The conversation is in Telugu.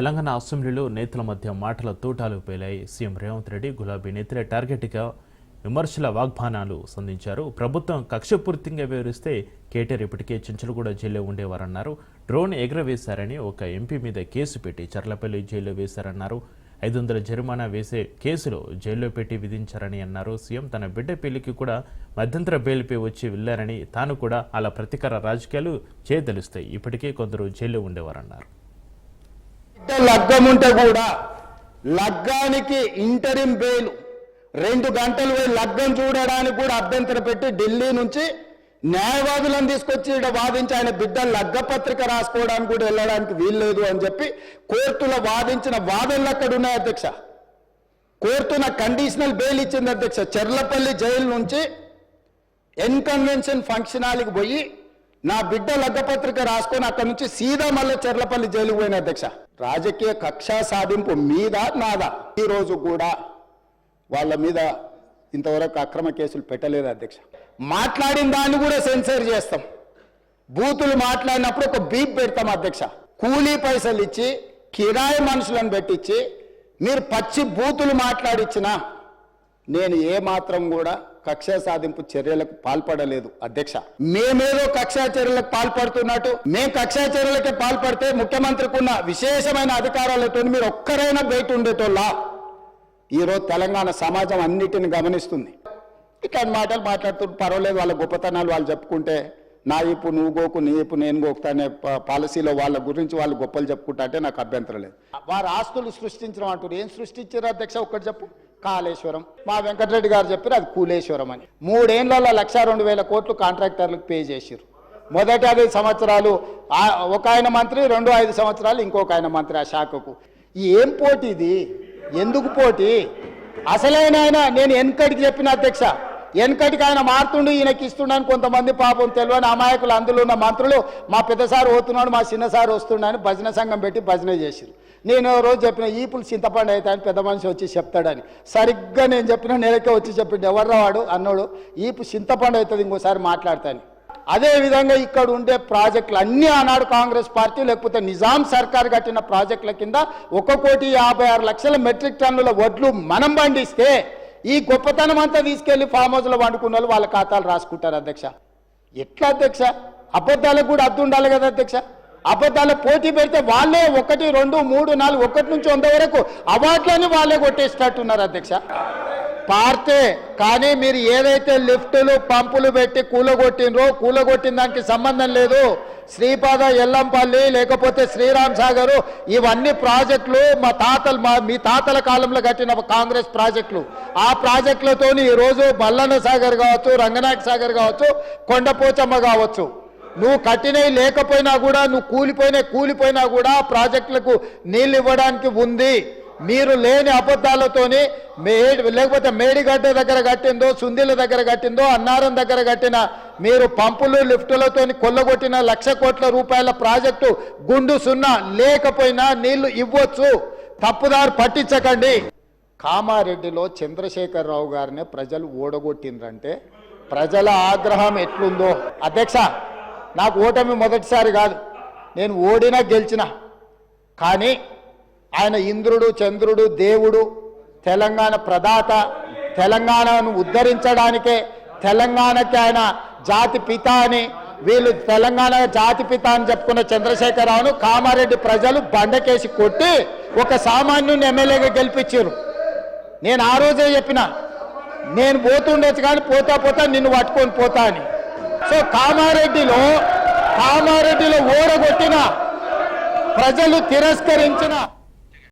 తెలంగాణ అసెంబ్లీలో నేతల మధ్య మాటల తూటాలు పేలాయి. సీఎం రేవంత్ రెడ్డి గులాబీ నేతలే టార్గెట్గా విమర్శల వాగ్బానాలు సంధించారు. ప్రభుత్వం కక్షపూర్తిగా వివరిస్తే కేటీఆర్ ఇప్పటికే చెంచలగూడ జైల్లో ఉండేవారన్నారు. డ్రోన్ ఎగరవేశారని ఒక ఎంపీ మీద కేసు పెట్టి చర్లపల్లి జైల్లో వేశారన్నారు. ఐదు వందల జరిమానా వేసే కేసులో జైల్లో పెట్టి విధించారని అన్నారు. సీఎం తన బిడ్డ పెళ్ళికి కూడా మధ్యంతర బెయిల్పై వచ్చి వెళ్ళారని తాను కూడా అలా ప్రతీకార రాజకీయాలు చేయదలుస్తాయి ఇప్పటికే కొందరు జైల్లో ఉండేవారన్నారు. లగ్గం ఉంటే కూడా లగ్గానికి ఇంటరిం బెయిల్. రెండు గంటలు పోయి లగ్గం చూడడానికి కూడా అభ్యంతర పెట్టి ఢిల్లీ నుంచి న్యాయవాదులను తీసుకొచ్చి ఇక్కడ వాదించి ఆయన బిడ్డ లగ్గ పత్రిక రాసుకోవడానికి కూడా వెళ్ళడానికి వీల్లేదు అని చెప్పి కోర్టులో వాదించిన వాదనలు అక్కడ ఉన్నాయి అధ్యక్ష? కోర్టు నాకు కండిషనల్ బెయిల్ ఇచ్చింది అధ్యక్ష. చెర్లపల్లి జైలు నుంచి ఎన్కన్వెన్షన్ ఫంక్షన్ హాల్కి పోయి నా బిడ్డ లగ్గపత్రిక రాసుకొని అక్కడ నుంచి సీదా మళ్ళీ చెర్లపల్లి జైలుకు పోయిన అధ్యక్ష. రాజకీయ కక్షా సాధింపు మీద నాదా. ఈరోజు కూడా వాళ్ళ మీద ఇంతవరకు అక్రమ కేసులు పెట్టలేదు అధ్యక్ష. మాట్లాడిన దాన్ని కూడా సెన్సర్ చేస్తాం. బూతులు మాట్లాడినప్పుడు ఒక బీప్ పెడతాం అధ్యక్ష. కూలీ పైసలు ఇచ్చి కిరాయి మనుషులను పెట్టించి మీరు పచ్చి బూతులు మాట్లాడిచ్చినా నేను ఏ మాత్రం కూడా కక్షా సాధింపు చర్యలకు పాల్పడలేదు అధ్యక్ష. మేమేదో కక్షా చర్యలకు పాల్పడుతున్నట్టు మేము కక్షా చర్యలకే పాల్పడితే ముఖ్యమంత్రికి ఉన్న విశేషమైన అధికారాలతో మీరు ఒక్కరైనా బయట ఉండేటోళ్ళ? ఈరోజు తెలంగాణ సమాజం అన్నిటిని గమనిస్తుంది. ఇట్లాంటి మాటలు మాట్లాడుతూ పర్వాలేదు వాళ్ళ గొప్పతనాలు వాళ్ళు చెప్పుకుంటే నా ఇప్పు నువ్వు గోకు నీ ఇప్పు నేను గోకుతానే పాలసీలో వాళ్ళ గురించి వాళ్ళు గొప్పలు చెప్పుకుంటా అంటే నాకు అభ్యంతరం లేదు. వారు ఆస్తులు సృష్టించడం అంటారు ఏం సృష్టించారు అధ్యక్ష? ఒక్కటి చెప్పు. కాళేశ్వరం. మా వెంకటరెడ్డి గారు చెప్పారు అది కూలేశ్వరం అని. మూడేళ్ళలో లక్ష రెండు వేల కోట్లు కాంట్రాక్టర్లకు పే చేసిరు మొదటి ఐదు సంవత్సరాలు ఒక ఆయన మంత్రి రెండు ఐదు సంవత్సరాలు ఇంకొక ఆయన మంత్రి ఆ శాఖకు. ఏం పోటీ ఇది? ఎందుకు పోటీ? అసలైన ఆయన నేను ఎన్కడికి చెప్పిన అధ్యక్ష. వెనకటికి ఆయన మారుతుండు ఈయనకి ఇస్తున్నాను కొంతమంది పాపం తెలియని అమాయకులు అందులో ఉన్న మంత్రులు మా పెద్దసారు పోతున్నాడు మా చిన్నసారు వస్తున్నాడు భజన సంఘం పెట్టి భజన చేసిరు నేను రోజు చెప్పిన ఈపులు చింతపండు అయితే అని పెద్ద మనిషి వచ్చి చెప్తాడని. సరిగ్గా నేను చెప్పిన నెలకే వచ్చి చెప్పిండు ఎవర్రా వాడు? అన్నాడు ఈపు చింతపండు అవుతుంది ఇంకోసారి మాట్లాడతాను. అదే విధంగా ఇక్కడ ఉండే ప్రాజెక్టులు అన్ని ఆనాడు కాంగ్రెస్ పార్టీ లేకపోతే నిజాం సర్కార్ కట్టిన ప్రాజెక్టుల కింద ఒక కోటి యాభై ఆరు లక్షల మెట్రిక్ టన్నుల వడ్లు మనం పండిస్తే ఈ గొప్పతనం అంతా తీసుకెళ్ళి ఫామ్ హౌస్లో వండుకున్న వాళ్ళు వాళ్ళ ఖాతాలు రాసుకుంటారు అధ్యక్ష. ఎట్లా అధ్యక్ష? అబద్ధాలకు కూడా అద్దు ఉండాలి కదా అధ్యక్ష. అబద్ధాలు పోటీ పెడితే వాళ్ళే ఒకటి రెండు మూడు నాలుగు ఒకటి నుంచి వంద వరకు అవార్డులని వాళ్ళే కొట్టేసినట్టున్నారు అధ్యక్ష. పార్తే కానీ మీరు ఏదైతే లిఫ్టులు పంపులు పెట్టి కూలగొట్టినరో కూలగొట్టిన దానికి సంబంధం లేదు. శ్రీపాద ఎల్లంపల్లి లేకపోతే శ్రీరామ్ సాగరు ఇవన్నీ ప్రాజెక్టులు మా తాతలు మా మీ తాతల కాలంలో కట్టిన కాంగ్రెస్ ప్రాజెక్టులు. ఆ ప్రాజెక్టులతో ఈరోజు మల్లన్న సాగర్ కావచ్చు రంగనాయక సాగర్ కావచ్చు కొండపోచమ్మ కావచ్చు. నువ్వు కట్టినవి లేకపోయినా కూడా నువ్వు కూలిపోయినా కూలిపోయినా కూడా ఆ ప్రాజెక్టులకు నీళ్ళు ఇవ్వడానికి ఉంది. మీరు లేని అబద్ధాలతోని మే లేకపోతే మేడిగడ్డ దగ్గర కట్టిందో సుందిల దగ్గర కట్టిందో అన్నారం దగ్గర కట్టిన మీరు పంపులు లిఫ్టులతోని కొల్లగొట్టిన లక్ష కోట్ల రూపాయల ప్రాజెక్టు గుండు సున్నా లేకపోయినా నీళ్ళు ఇవ్వచ్చు. తప్పుదారు పట్టించకండి. కామారెడ్డిలో చంద్రశేఖరరావు గారిని ప్రజలు ఓడగొట్టిండ్రంటే ప్రజల ఆగ్రహం ఎట్లుందో. అధ్యక్ష నాకు ఓటమి మొదటిసారి కాదు. నేను ఓడినా గెలిచిన. కానీ ఆయన ఇంద్రుడు చంద్రుడు దేవుడు తెలంగాణ ప్రదాత తెలంగాణను ఉద్ధరించడానికే తెలంగాణకి ఆయన జాతి పిత అని వీళ్ళు తెలంగాణ జాతి పిత అని చెప్పుకున్న చంద్రశేఖరరావును కామారెడ్డి ప్రజలు బండకేసి కొట్టి ఒక సామాన్యుని ఎమ్మెల్యేగా గెలిపించారు. నేను ఆ రోజే చెప్పిన నేను పోతుండొచ్చు కానీ పోతా పోతా నిన్ను పట్టుకొని పోతా అని. సో కామారెడ్డిలో కామారెడ్డిలో ఓడగొట్టిన ప్రజలు తిరస్కరించిన